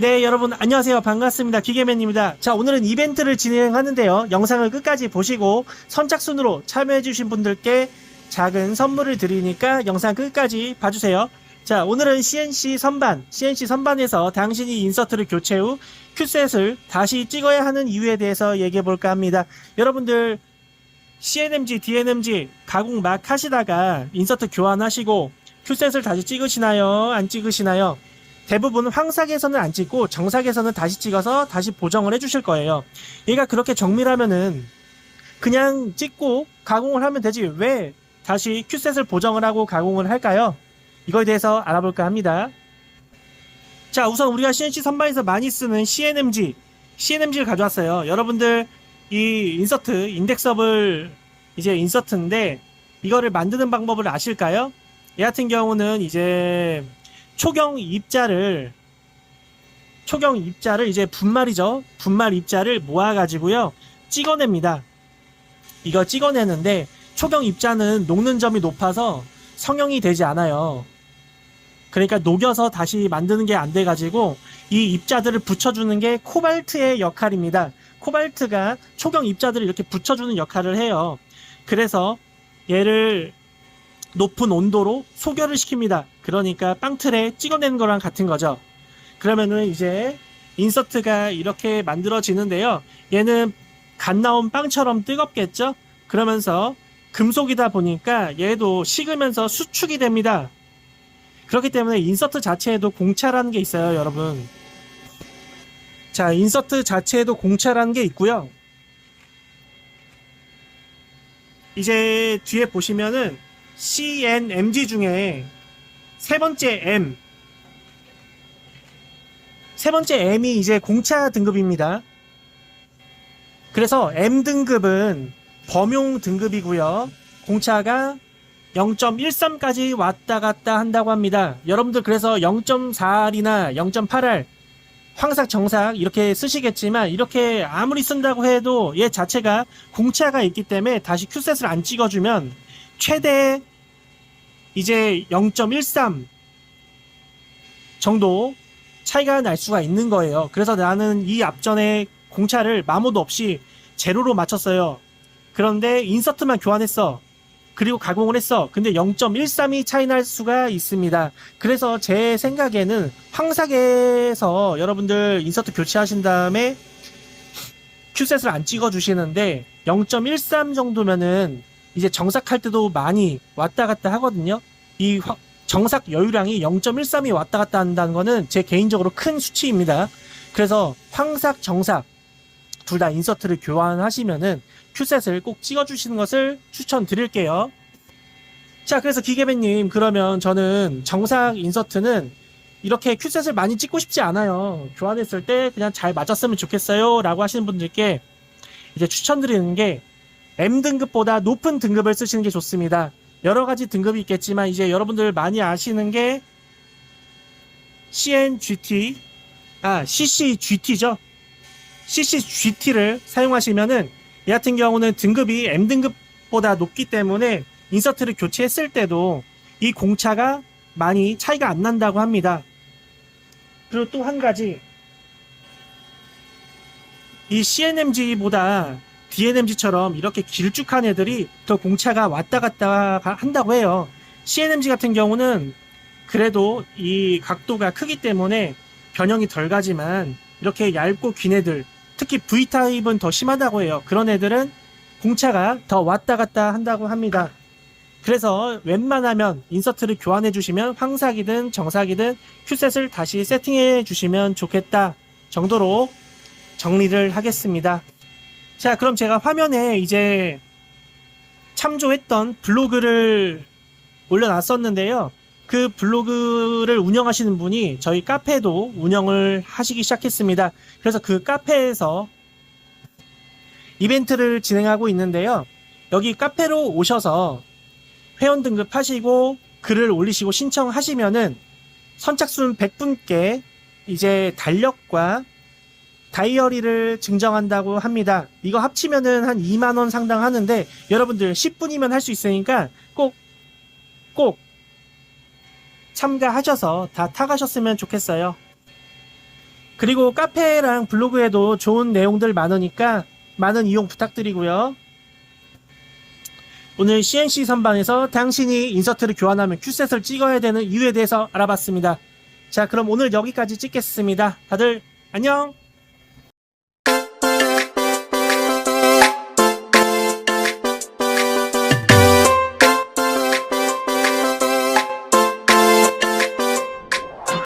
네, 여러분 안녕하세요. 반갑습니다. 기계맨입니다. 자, 오늘은 이벤트를 진행하는데요. 영상을 끝까지 보시고 선착순으로 참여해주신 분들께 작은 선물을 드리니까 영상 끝까지 봐주세요. 자, 오늘은 CNC 선반, CNC 선반에서 당신이 인서트를 교체 후 큐셋을 다시 찍어야 하는 이유에 대해서 얘기해 볼까 합니다. 여러분들 CNMG, DNMG 가공 막 하시다가 인서트 교환하시고 큐셋을 다시 찍으시나요? 안 찍으시나요? 대부분 황삭에서는 안 찍고 정삭에서는 다시 찍어서 다시 보정을 해주실 거예요. 얘가 그렇게 정밀하면은 그냥 찍고 가공을 하면 되지 왜 다시 큐셋을 보정을 하고 가공을 할까요? 이거에 대해서 알아볼까 합니다. 자, 우선 우리가 CNC 선반에서 많이 쓰는 CNMG, CNMG를 가져왔어요. 여러분들 이 인서트, 인덱서블 이제 인서트인데 이거를 만드는 방법을 아실까요? 얘 같은 경우는 이제 초경 입자를 초경 입자를 이제 분말이죠. 분말 입자를 모아 가지고요. 찍어냅니다. 이거 찍어내는데 초경 입자는 녹는 점이 높아서 성형이 되지 않아요. 그러니까 녹여서 다시 만드는 게 안 돼 가지고 이 입자들을 붙여주는 게 코발트의 역할입니다. 코발트가 초경 입자들을 이렇게 붙여주는 역할을 해요. 그래서 얘를 높은 온도로 소결을 시킵니다. 그러니까 빵틀에 찍어내는 거랑 같은 거죠. 그러면은 이제 인서트가 이렇게 만들어지는데요. 얘는 갓 나온 빵처럼 뜨겁겠죠? 그러면서 금속이다 보니까 얘도 식으면서 수축이 됩니다. 그렇기 때문에 인서트 자체에도 공차라는 게 있어요, 여러분. 자, 인서트 자체에도 공차라는 게 있고요. 이제 뒤에 보시면은 CNMG 중에 세 번째 M 세 번째 M이 이제 공차 등급입니다. 그래서 M 등급은 범용 등급이고요. 공차가 0.13까지 왔다 갔다 한다고 합니다. 여러분들 그래서 0.4R이나 0.8R 황삭 정삭 이렇게 쓰시겠지만 이렇게 아무리 쓴다고 해도 얘 자체가 공차가 있기 때문에 다시 큐셋을 안 찍어주면 최대 이제 0.13 정도 차이가 날 수가 있는 거예요. 그래서 나는 이 앞전에 공차를 마모도 없이 제로로 맞췄어요. 그런데 인서트만 교환했어. 그리고 가공을 했어. 근데 0.13이 차이 날 수가 있습니다. 그래서 제 생각에는 황삭에서 여러분들 인서트 교체하신 다음에 큐셋을 안 찍어 주시는데 0.13 정도면은 이제 정삭할 때도 많이 왔다 갔다 하거든요. 이 화- 정삭 여유량이 0.13이 왔다 갔다 한다는 거는 제 개인적으로 큰 수치입니다. 그래서 황삭, 정삭 둘 다 인서트를 교환하시면은 큐셋을 꼭 찍어주시는 것을 추천드릴게요. 자, 그래서 기계배님, 그러면 저는 정삭 인서트는 이렇게 큐셋을 많이 찍고 싶지 않아요. 교환했을 때 그냥 잘 맞았으면 좋겠어요. 라고 하시는 분들께 이제 추천드리는 게 M 등급보다 높은 등급을 쓰시는 게 좋습니다. 여러 가지 등급이 있겠지만 이제 여러분들 많이 아시는 게 CNGT, 아, CCGT죠. CCGT를 사용하시면은 이 같은 경우는 등급이 M 등급보다 높기 때문에 인서트를 교체했을 때도 이 공차가 많이 차이가 안 난다고 합니다. 그리고 또 한 가지 이 CNMG보다 DNMG처럼 이렇게 길쭉한 애들이 더 공차가 왔다 갔다 가- 한다고 해요. CNMG 같은 경우는 그래도 이 각도가 크기 때문에 변형이 덜 가지만 이렇게 얇고 긴 애들 특히 V타입은 더 심하다고 해요. 그런 애들은 공차가 더 왔다 갔다 한다고 합니다. 그래서 웬만하면 인서트를 교환해 주시면 황삭이든 정삭이든 큐셋을 다시 세팅해 주시면 좋겠다 정도로 정리를 하겠습니다. 자, 그럼 제가 화면에 이제 참조했던 블로그를 올려놨었는데요. 그 블로그를 운영하시는 분이 저희 카페도 운영을 하시기 시작했습니다. 그래서 그 카페에서 이벤트를 진행하고 있는데요. 여기 카페로 오셔서 회원 등급하시고 글을 올리시고 신청하시면은 선착순 100분께 이제 달력과 다이어리를 증정한다고 합니다. 이거 합치면은 한 2만 원 상당 하는데 여러분들 10분이면 할 수 있으니까 꼭 꼭 참가하셔서 다 타가셨으면 좋겠어요. 그리고 카페랑 블로그에도 좋은 내용들 많으니까 많은 이용 부탁드리고요. 오늘 CNC 선방에서 당신이 인서트를 교환하면 큐셋을 찍어야 되는 이유에 대해서 알아봤습니다. 자, 그럼 오늘 여기까지 찍겠습니다. 다들 안녕!